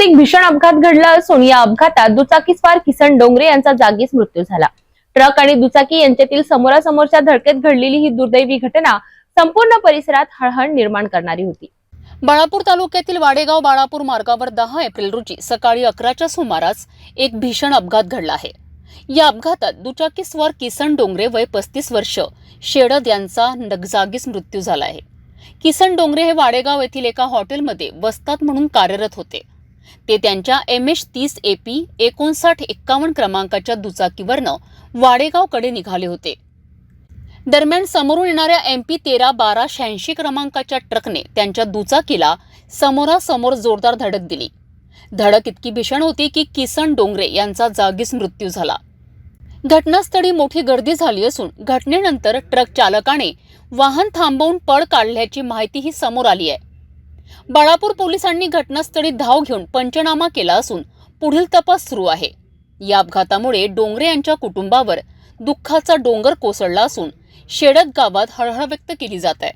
शेळगावात एक भीषण अपघात घडला असून या अपघातात दुचाकीस्वार किसन डोंगरे यांचा जागीच मृत्यू झाला. ट्रक आणि दुचाकी यांच्यातील समोरासमोरच्या धडकेत घडलेली ही दुर्दैवी घटना संपूर्ण परिसरात हळहळ निर्माण करणारी होती. बाळापूर तालुक्यातील वाडेगाव बाळापूर मार्गावर दहा एप्रिल रोजी सकाळी अकराच्या सुमारास एक भीषण अपघात घडला आहे. या अपघातात दुचाकीस्वार किसन डोंगरे वय पस्तीस वर्ष शेडद यांचा जागीच मृत्यू झाला आहे. किसन डोंगरे हे वाडेगाव येथील एका हॉटेलमध्ये वस्तात म्हणून कार्यरत होते. ते त्यांच्या एम एच तीस ए पी एकोणसाठ एक्कावन्न क्रमांकाच्या दुचाकीवरनं वाडेगावकडे निघाले होते. दरम्यान समोरून येणाऱ्या एम पी तेरा बारा शहाऐंशी क्रमांकाच्या ट्रकने त्यांच्या दुचाकीला समोरासमोर जोरदार धडक दिली. धडक इतकी भीषण होती की किसन डोंगरे यांचा जागीच मृत्यू झाला. घटनास्थळी मोठी गर्दी झाली असून घटनेनंतर ट्रक चालकाने वाहन थांबवून पळ काढल्याची माहितीही समोर आली आहे. बाळापूर पोलिसांनी घटनास्थळी धाव घेऊन पंचनामा केला असून पुढील तपास सुरू आहे. या अपघातामुळे डोंगरे यांच्या कुटुंबावर दुःखाचा डोंगर कोसळला असून शेडत गावात हळहळ व्यक्त केली जात आहे.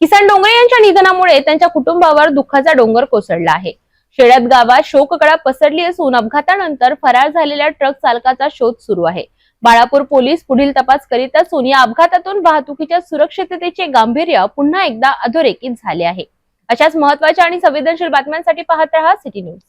किसन डोंगरे यांच्या निधनामुळे त्यांच्या कुटुंबावर दुःखाचा डोंगर कोसळला आहे. शेळ्यात गावात शोककळा पसरली असून अपघातानंतर फरार झालेल्या ट्रक चालकाचा शोध सुरू आहे. बाळापूर पोलीस पुढील तपास करीत असून या अपघातातून वाहतुकीच्या सुरक्षिततेचे गांभीर्य पुन्हा एकदा अधोरेखित झाले आहे. अशाच महत्त्वाच्या आणि संवेदनशील बातम्यांसाठी पाहत रहा सिटी न्यूज.